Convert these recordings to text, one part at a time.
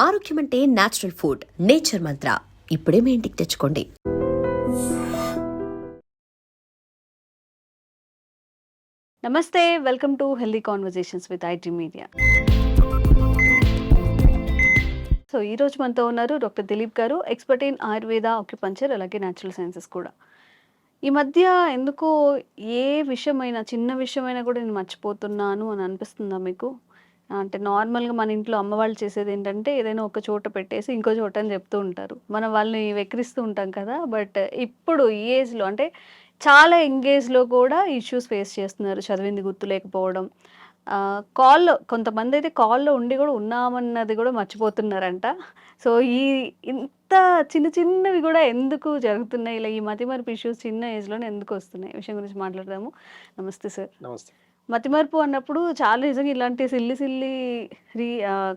ఆరోగ్యం అంటే natural food nature మంత్ర ఇప్పుడే మీ ఇంటికి తెచ్చుకోండి. నమస్తే welcome to healthy conversations with IT media so ఈ రోజు మనతో ఉన్నారు డాక్టర్ దిలీప్ గారు ఎక్స్పర్ట్ ఇన్ ఆయుర్వేద ఆక్యుపంచర్ అలాగే న్యాచురల్ సైన్సెస్ కూడా. ఈ మధ్య ఎందుకో ఏ విషయమైనా చిన్న విషయమైనా కూడా నేను మర్చిపోతున్నాను అని అనిపిస్తుందా మీకు? అంటే నార్మల్గా మన ఇంట్లో అమ్మ వాళ్ళు చేసేది ఏంటంటే ఏదైనా ఒక చోట పెట్టేసి ఇంకో చోట అని చెప్తూ ఉంటారు. మనం వాళ్ళని వెక్కిరిస్తూ ఉంటాం కదా బట్ ఇప్పుడు ఈ ఏజ్లో అంటే చాలా ఎంగేజ్లో కూడా ఇష్యూస్ ఫేస్ చేస్తున్నారు. చదివింది గుర్తు లేకపోవడం. కాల్లో కొంతమంది అయితే కాల్లో ఉండి కూడా ఉన్నామన్నది కూడా మర్చిపోతున్నారంట. సో ఈ ఇంత చిన్న చిన్నవి కూడా ఎందుకు జరుగుతున్నాయి? ఇలా ఈ మతిమరుపు ఇష్యూస్ చిన్న ఏజ్లోనే ఎందుకు వస్తున్నాయి? విషయం గురించి మాట్లాడదాము. నమస్తే సార్. నమస్తే. మతిమరుపు అన్నప్పుడు చాలా నిజంగా ఇలాంటి సిల్లి సిల్లి రీ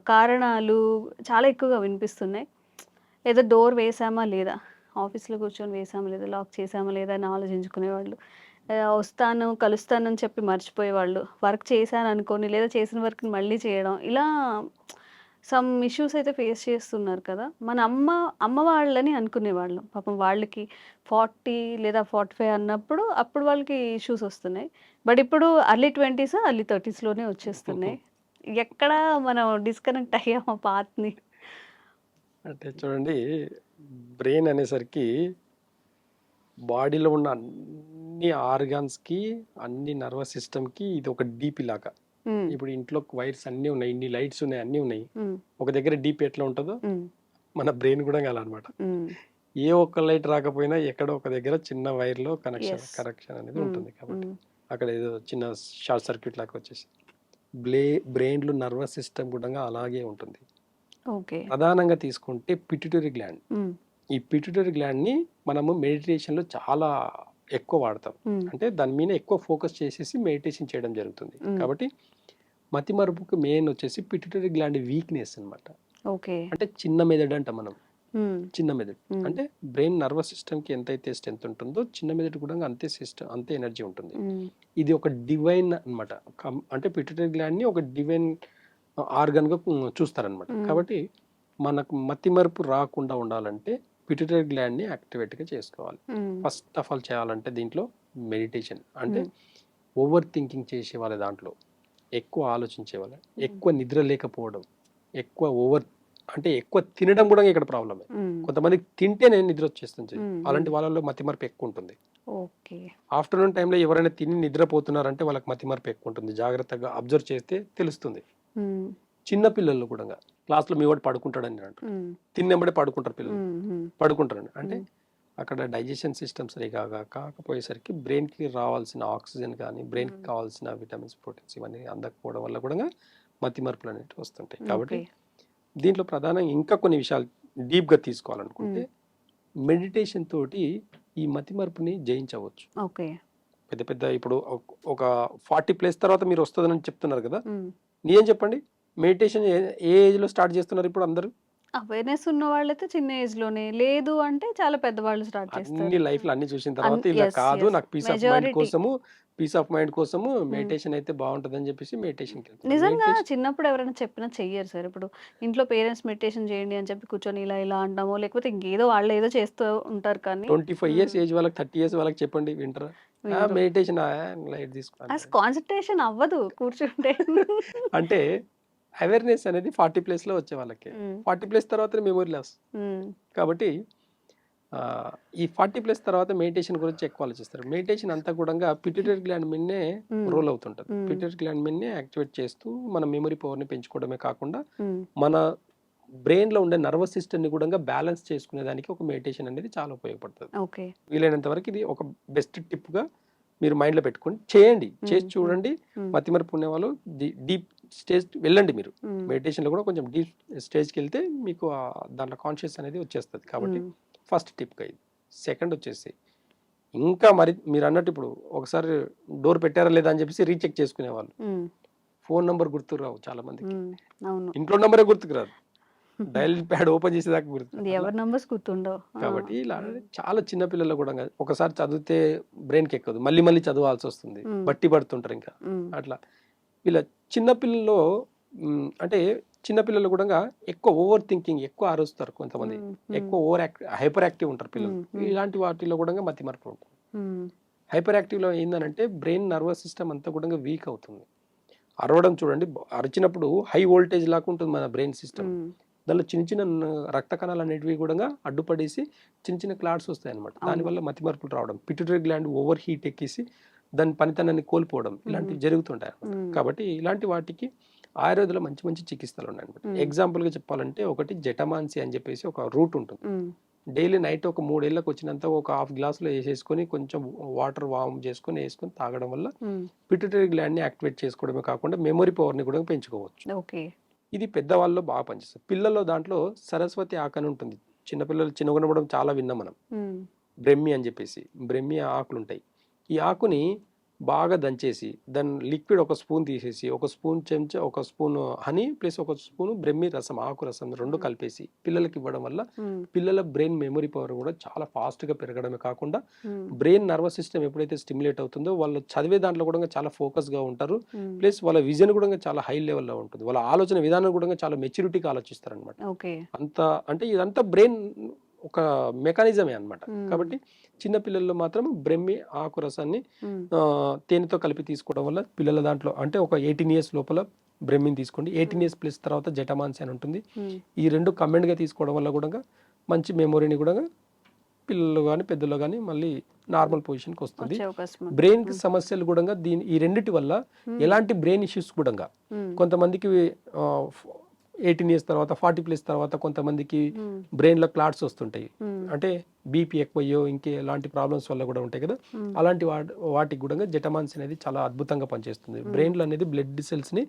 కారణాలు చాలా ఎక్కువగా వినిపిస్తున్నాయి. ఏదో డోర్ వేసామా లేదా? ఆఫీస్లో కూర్చొని వేసామా లేదా? లాక్ చేసామా లేదా? అని ఆలోచించుకునేవాళ్ళు. వస్తాను కలుస్తానని చెప్పి మర్చిపోయేవాళ్ళు. వర్క్ చేశాను అనుకోని లేదా చేసిన వర్క్ని మళ్ళీ చేయడం. ఇలా సమ్ ఇష్యూస్ అయితే ఫేస్ చేస్తున్నారు కదా. మన అమ్మ అమ్మ వాళ్ళని అనుకునేవాళ్ళం. పాపం వాళ్ళకి ఫార్టీ లేదా ఫార్టీ ఫైవ్ అన్నప్పుడు అప్పుడు వాళ్ళకి ఇష్యూస్ వస్తున్నాయి. బట్ ఇప్పుడు అర్లీ ట్వంటీస్ అర్లీ థర్టీస్లోనే వచ్చేస్తున్నాయి. ఎక్కడ మనం డిస్కనెక్ట్ అయ్యాము పాత్ని. అంటే చూడండి బ్రెయిన్ అనేసరికి బాడీలో ఉన్న అన్ని ఆర్గాన్స్కి అన్ని నర్వస్ సిస్టమ్కి ఇది ఒక డీపీ లాగా. ఇప్పుడు ఇంట్లో వైర్స్ అన్నీ ఉన్నాయి ఇన్ని లైట్స్ ఉన్నాయి అన్నీ ఉన్నాయి. ఒక దగ్గర డీపీ ఎట్లా ఉంటుందో మన బ్రెయిన్ కూడా అలా అనమాట ఏ ఒక్క లైట్ రాకపోయినా ఎక్కడో ఒక దగ్గర చిన్న కనెక్షన్ Yes. కనెక్షన్ అనేది ఉంటుంది కాబట్టి. అక్కడ ఏదో చిన్న షార్ట్ సర్క్యూట్ లాగా వచ్చేసి. బ్లే బ్రెయిన్లో నర్వస్ సిస్టమ్ కూడా అలాగే ఉంటుంది. ప్రధానంగా తీసుకుంటే పిట్యూటరీ గ్లాండ్ ఈ పిట్యూటరీ గ్లాండ్ని మనము మెడిటేషన్లో చాలా ఎక్కువ వాడతాం. అంటే దాని మీద ఎక్కువ ఫోకస్ చేసేసి మెడిటేషన్ చేయడం జరుగుతుంది. కాబట్టి మతి మరుపుకు మెయిన్ వచ్చేసి పిట్యూటరీ గ్లాండ్ వీక్నెస్ అన్నమాట. ఓకే. అంటే చిన్న మెదడు అంట మనం. చిన్న మెదడు. అంటే బ్రెయిన్ నర్వస్ సిస్టమ్కి ఎంతైతే స్ట్రెంత్ ఉంటుందో చిన్న మెదడు కూడా అంతే సిస్టమ్ అంతే ఎనర్జీ ఉంటుంది. ఇది ఒక డివైన్ అనమాట అంటే పిట్యూటరీ గ్లాండ్ని ఒక డివైన్ ఆర్గన్గా చూస్తారనమాట. కాబట్టి మనకు మతి మరుపు రాకుండా ఉండాలంటే పిట్యూటరీ గ్లాండ్ని యాక్టివేట్గా చేసుకోవాలి. ఫస్ట్ ఆఫ్ ఆల్ చేయాలంటే దీంట్లో మెడిటేషన్ అంటే ఓవర్ థింకింగ్ చేసే వాళ్ళ దాంట్లో. ఎక్కువ ఆలోచించే వాళ్ళ ఎక్కువ నిద్ర లేకపోవడం ఎక్కువ ఓవర్ అంటే ఎక్కువ తినడం కూడా ఇక్కడ ప్రాబ్లమే. కొంతమందికి తింటేనే నిద్ర వచ్చేస్తుంది. అలాంటి వాళ్ళలో మతి మరపు ఎక్కువ ఉంటుంది. ఆఫ్టర్నూన్ టైంలో ఎవరైనా తిని నిద్రపోతున్నారంటే వాళ్ళకి మతి మరపు ఎక్కువ ఉంటుంది. జాగ్రత్తగా అబ్జర్వ్ చేస్తే తెలుస్తుంది. చిన్న పిల్లలు కూడా క్లాస్లో మీ వాడు పడుకుంటాడని నేను అంటాను తిన్నెంబడే పడుకుంటారు పిల్లలు. పడుకుంటారండి. అంటే అక్కడ డైజెషన్ సిస్టమ్ సరిగా కాకపోయేసరికి బ్రెయిన్కి రావాల్సిన ఆక్సిజన్ కానీ బ్రెయిన్కి. కావాల్సిన విటమిన్స్ ప్రోటీన్స్ ఇవన్నీ అందకపోవడం వల్ల కూడా మతి మార్పులు అనేవి వస్తుంటాయి. కాబట్టి దీంట్లో ప్రధానంగా ఇంకా కొన్ని విషయాలు డీప్గా తీసుకోవాలనుకుంటే మెడిటేషన్ తోటి ఈ మతి మరుపుని జయించవచ్చు. ఓకే. పెద్ద పెద్ద ఇప్పుడు ఒక- ఒక ఫార్టీ ప్లేస్ తర్వాత మీరు వస్తుందని చెప్తున్నారు కదా? నిజం చెప్పండి. మెడిటేషన్ ఏ ఏజ్లో స్టార్ట్ చేస్తున్నారు ఇప్పుడు అందరూ? అవేర్నెస్ ఉన్న వాళ్ళైతే చిన్న ఏజ్లోనే లేదు అంటే చాలా పెద్దవాళ్ళు స్టార్ట్ అన్ని చేస్తారు. లైఫ్లో అన్ని చూసిన తర్వాత ఇలా కాదు. నాకు పీస్ ఆఫ్ మైండ్. కోసము పీస్ ఆఫ్ మైండ్ కోసము మెడిటేషన్ అయితే బాగుంటది అని చెప్పేసి మెడిటేషన్ నిజంగా చిన్నప్పుడు ఎవరైనా చెప్పినా చెయ్యరు సార్. ఇప్పుడు ఇంట్లో పేరెంట్స్ మెడిటేషన్ చేయండి అని చెప్పి కూర్చొని ఇలా ఇలా అంటామో లేకపోతే ఇంకేదో వాళ్ళు ఏదో చేస్తూ ఉంటారు కానీ ట్వంటీ ఫైవ్ ఇయర్స్. ఏజ్ వాళ్ళకి థర్టీ ఇయర్స్ వాళ్ళకి చెప్పండి వింటరా. మెడిటేషన్ లైట్ తీసుకో అసలు కాన్సన్ట్రేషన్ అవ్వదు కూర్చుంటే. అంటే అవేర్నెస్ అనేది ఫార్టీ ప్లేస్లో వచ్చే వాళ్ళకి. ఫార్టీ ప్లేస్ తర్వాత మెమొరీ లాస్ కాబట్టి ఈ ఫార్టీ ప్లస్ తర్వాత మెడిటేషన్ గురించి ఎక్కువ ఆలోచిస్తారు. మెడిటేషన్ అంతా కూడా పిట్యూటరీ గ్లాండ్ ఉమ్, రోల్ అవుతుంటుంది. పిట్యూటరీ గ్లాండ్ మీదనే యాక్టివేట్ చేస్తూ మన మెమరీ పవర్ని పెంచుకోవడమే కాకుండా మన brain లో ఉండే నర్వస్ సిస్టమ్ని కూడా బ్యాలెన్స్ చేసుకునే దానికి ఒక మెడిటేషన్ అనేది చాలా ఉపయోగపడుతుంది. వీలైనంత వరకు ఇది ఒక బెస్ట్ టిప్గా మీరు మైండ్లో పెట్టుకొని చేయండి. చేసి. చూడండి. మతిమరుపు ఉండే వాళ్ళు డీప్ స్టేజ్ వెళ్ళండి మీరు. మెడిటేషన్లో కూడా కొంచెం డీప్ స్టేజ్కి వెళ్తే మీకు దాంట్లో కాన్షియస్ అనేది వచ్చేస్తుంది. కాబట్టి ఫస్ట్ టిప్గా ఇది. సెకండ్ వచ్చేసి ఇంకా మరి మీరు అన్నట్టు ఇప్పుడు ఒకసారి డోర్ పెట్టారా లేదా అని చెప్పేసి రీచెక్ చేసుకునేవాళ్ళు. ఉమ్, ఫోన్ నంబర్ గుర్తుకు రావు చాలా మందికి అవును. ఇంట్లో నంబరే గుర్తుకు రాదు డైల్ ప్యాడ్ ఓపెన్ చేసేదాకా గుర్తు ఇది ఎవరి నంబర్స్ గుర్తుండవు. కాబట్టి ఇలా చాలా చిన్న పిల్లలు కూడా. ఒకసారి చదివితే బ్రెయిన్కి ఎక్కదు. మళ్ళీ మళ్ళీ చదవాల్సి వస్తుంది. బట్టి పడుతుంటారు ఇంకా. అట్లా. వీళ్ళ చిన్న పిల్లల్లో మ్, అంటే చిన్నపిల్లలు కూడా ఎక్కువ ఓవర్ థింకింగ్ ఎక్కువ అరుస్తారు కొంతమంది. ఎక్కువ ఓవర్ యాక్టివ్ హైపర్ యాక్టివ్ ఉంటారు పిల్లలు. ఇలాంటి వాటిలో కూడా మతి మార్పు ఉంటుంది. హైపర్ యాక్టివ్లో ఏంటంటే బ్రెయిన్ నర్వస్ సిస్టమ్ అంతా కూడా వీక్ అవుతుంది అరవడం చూడండి అరిచినప్పుడు హై వోల్టేజ్ లాగా ఉంటుంది మన బ్రెయిన్ సిస్టమ్. దానిలో చిన్న చిన్న రక్త కణాలు అనేటివి కూడా అడ్డుపడేసి చిన్న చిన్న క్లాట్స్ వస్తాయి అనమాట దానివల్ల మతి మార్పులు రావడం పిట్యూటరీ గ్లాండ్ ఓవర్ హీట్ ఎక్కేసి దాని పనితనాన్ని కోల్పోవడం ఇలాంటివి జరుగుతుంటాయి. కాబట్టి ఇలాంటి వాటికి ఆయుర్వేదంలో మంచి మంచి చికిత్సలు ఉన్నాయి అనమాట. ఎగ్జాంపుల్గా చెప్పాలంటే ఒకటి జటమాన్సి అని చెప్పేసి ఒక రూట్ ఉంటుంది. డైలీ నైట్ ఒక మూడేళ్ళకి వచ్చినంత ఒక హాఫ్ గ్లాస్లో వేసేసుకొని కొంచెం వాటర్ వామ్ చేసుకొని వేసుకొని తాగడం వల్ల మ్మ్. పిట్యూటరీ గ్లాండ్ని యాక్టివేట్ చేసుకోవడమే కాకుండా మెమొరీ పవర్ని కూడా పెంచుకోవచ్చు. ఇది పెద్దవాళ్ళలో బాగా పనిచేస్తుంది. పిల్లల్లో దాంట్లో సరస్వతి ఆకు అని ఉంటుంది. చిన్నపిల్లలు చిన్నగున్నప్పుడు చాలా విన్నాం మనం. మ్మ్. బ్రెమ్మి అని చెప్పేసి. బ్రెమ్మి ఆకులు ఉంటాయి ఈ ఆకుని బాగా దంచేసి దాని లిక్విడ్ ఒక స్పూన్ తీసేసి ఒక స్పూన్ చెంచా ఒక స్పూన్ హనీ ప్లస్ ఒక స్పూన్ బ్రెమ్మి రసం ఆకు రసం రెండు కలిపేసి పిల్లలకి ఇవ్వడం వల్ల. పిల్లల బ్రెయిన్ మెమరీ పవర్ కూడా చాలా ఫాస్ట్గా పెరగడమే కాకుండా. బ్రెయిన్ నర్వస్ సిస్టమ్ ఎప్పుడైతే స్టిమ్యులేట్ అవుతుందో వాళ్ళు చదివే దాంట్లో కూడా చాలా ఫోకస్గా ఉంటారు. ప్లస్ వాళ్ళ విజన్ కూడా చాలా హై లెవెల్లో ఉంటుంది వాళ్ళ ఆలోచన విధానం కూడా చాలా మెచ్యూరిటీగా ఆలోచిస్తారు అనమాట ఓకే అంత అంటే ఇదంతా బ్రెయిన్ ఒక మెకానిజమే అన్నమాట Hmm. కాబట్టి చిన్న పిల్లల్లో మాత్రం బ్రెమ్మి ఆకు రసాన్ని తేనెతో కలిపి తీసుకోవడం వల్ల పిల్లల దాంట్లో అంటే ఒక ఎయిటీన్ ఇయర్స్ లోపల బ్రెమ్మిని తీసుకోండి ఎయిటీన్ ఇయర్స్ ప్లస్ తర్వాత జటమాన్సి అని ఉంటుంది. ఈ రెండు కమెంట్గా తీసుకోవడం వల్ల కూడా మంచి మెమొరీని కూడా పిల్లలు కానీ పెద్దలు కానీ మళ్ళీ నార్మల్ పొజిషన్కి వస్తుంది వచ్చే అవకాశం ఉంది. బ్రెయిన్కి కూడా దీని ఈ రెండిటి వల్ల ఎలాంటి బ్రెయిన్ ఇష్యూస్ కూడా. కొంతమందికి ఎయిటీన్ ఇయర్స్ తర్వాత ఫార్టీ ప్లస్ తర్వాత కొంతమందికి. బ్రెయిన్లో క్లాట్స్ వస్తుంటాయి మ్మ్. అంటే బీపీ ఎక్కువయ్యో ఇంకే ఎలాంటి ప్రాబ్లమ్స్ వల్ల కూడా ఉంటాయి కదా మ్మ్. అలాంటి వాటి వాటికి కూడా జటమాన్స్ అనేది చాలా అద్భుతంగా పనిచేస్తుంది బ్రెయిన్లో అనేది బ్లడ్ సెల్స్ని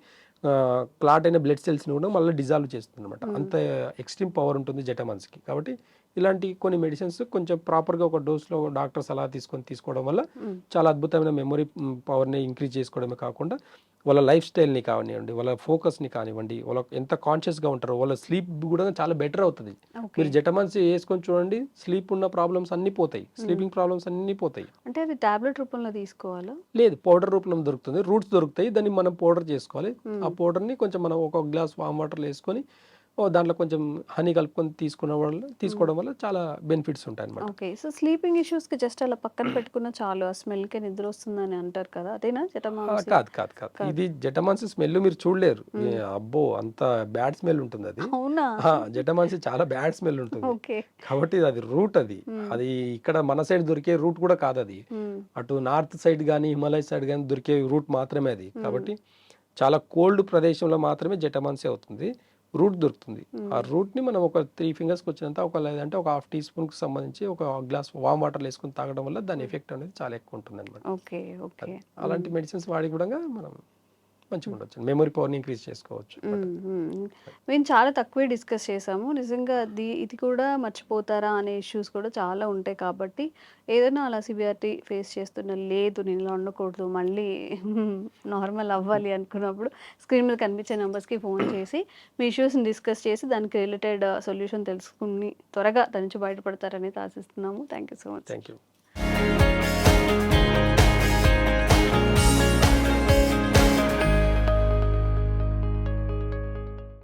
క్లాట్ అయిన బ్లడ్ సెల్స్ని కూడా మళ్ళీ డిజాల్వ్ చేస్తుంది అనమాట అంత ఎక్స్ట్రీమ్ పవర్ ఉంటుంది జటమాన్స్కి కాబట్టి ఇలాంటి కొన్ని మెడిసిన్స్ కొంచెం ప్రాపర్గా ఒక డోస్లో డాక్టర్ సలహా తీసుకొని తీసుకోవడం వల్ల. చాలా అద్భుతమైన మెమొరీ పవర్ని ఇంక్రీజ్ చేసుకోవడమే కాకుండా వాళ్ళ లైఫ్ స్టైల్ని కానివ్వండి వాళ్ళ ఫోకస్ని కానివ్వండి వాళ్ళ ఎంత కాన్షియస్గా ఉంటారో వాళ్ళ స్లీప్ కూడా చాలా బెటర్ అవుతుంది. మీరు జటమాన్స్ వేసుకొని చూడండి స్లీప్ ఉన్న ప్రాబ్లమ్స్ అన్నీ పోతాయి. స్లీపింగ్ ప్రాబ్లమ్స్ అన్నీ పోతాయి. అంటే అది టాబ్లెట్ రూపంలో తీసుకోవాలా? లేదు పౌడర్ రూపంలో దొరుకుతుంది. రూట్స్ దొరుకుతాయి. దాన్ని మనం పౌడర్ చేసుకోవాలి. ఆ పౌడర్ని కొంచెం మనం ఒక గ్లాస్ వామ్ వాటర్లో వేసుకొని దాంట్లో కొంచెం హనీ కలుపుకొని తీసుకున్న వల్ల తీసుకోవడం వల్ల చాలా బెనిఫిట్స్ ఉంటాయి అన్నమాట ఓకే సో స్లీపింగ్ ఇష్యూస్కి జస్ట్ అలా పక్కన పెట్టుకున్న చాలు ఆ స్మెల్కి నిద్ర వస్తుందని అంటారు కదా అదేనా ఆ, జటమాంసి కాదు కాదు. కాదు. ఇది జటమాన్సి స్మెల్ మీరు చూడలేరు. అబ్బో అంత బ్యాడ్ స్మెల్ ఉంటుంది అది. అవునా? ఆ, జటమాన్సి చాలా బ్యాడ్ స్మెల్ ఉంటుంది. ఓకే. కాబట్టి అది రూట్ అది. అది ఇక్కడ మన సైడ్ దొరికే రూట్ కూడా కాదు అది. అటు నార్త్ సైడ్ కానీ హిమాలయ సైడ్ కానీ దొరికే రూట్ మాత్రమే అది. కాబట్టి చాలా కోల్డ్ ప్రదేశంలో మాత్రమే జటమాన్సీ అవుతుంది. రూట్ దొరుకుతుంది. ఆ రూట్ని మనం ఒక త్రీ ఫింగర్స్కి వచ్చినంత ఒక లేదంటే ఒక హాఫ్ టీ స్పూన్కి సంబంధించి ఒక గ్లాస్ వామ్ వాటర్ వేసుకొని తాగడం వల్ల దాని ఎఫెక్ట్ అనేది చాలా ఎక్కువ ఉంటుంది అనమాట అలాంటి మెడిసిన్స్ వాడి కూడా మనం మంచిగా ఉండొచ్చు. మెమరీ పవర్ని ఇంక్రీజ్ చేసుకోవచ్చు మ్మ్, చాలా తక్కువే డిస్కస్ చేసాము. నిజంగా అది ఇది కూడా మర్చిపోతారా అనే ఇష్యూస్ కూడా చాలా ఉంటాయి కాబట్టి ఏదైనా అలా సివియారిటీ ఫేస్ చేస్తున్న లేదు నేను ఇలా ఉండకూడదు మళ్ళీ నార్మల్ అవ్వాలి అనుకున్నప్పుడు స్క్రీన్ మీద కనిపించే నెంబర్స్కి ఫోన్ చేసి మీ ఇష్యూస్ని డిస్కస్ చేసి దానికి రిలేటెడ్ సొల్యూషన్ తెలుసుకుని త్వరగా దాని నుంచి బయటపడతారని ఆశిస్తున్నాము. Thank you so much thank you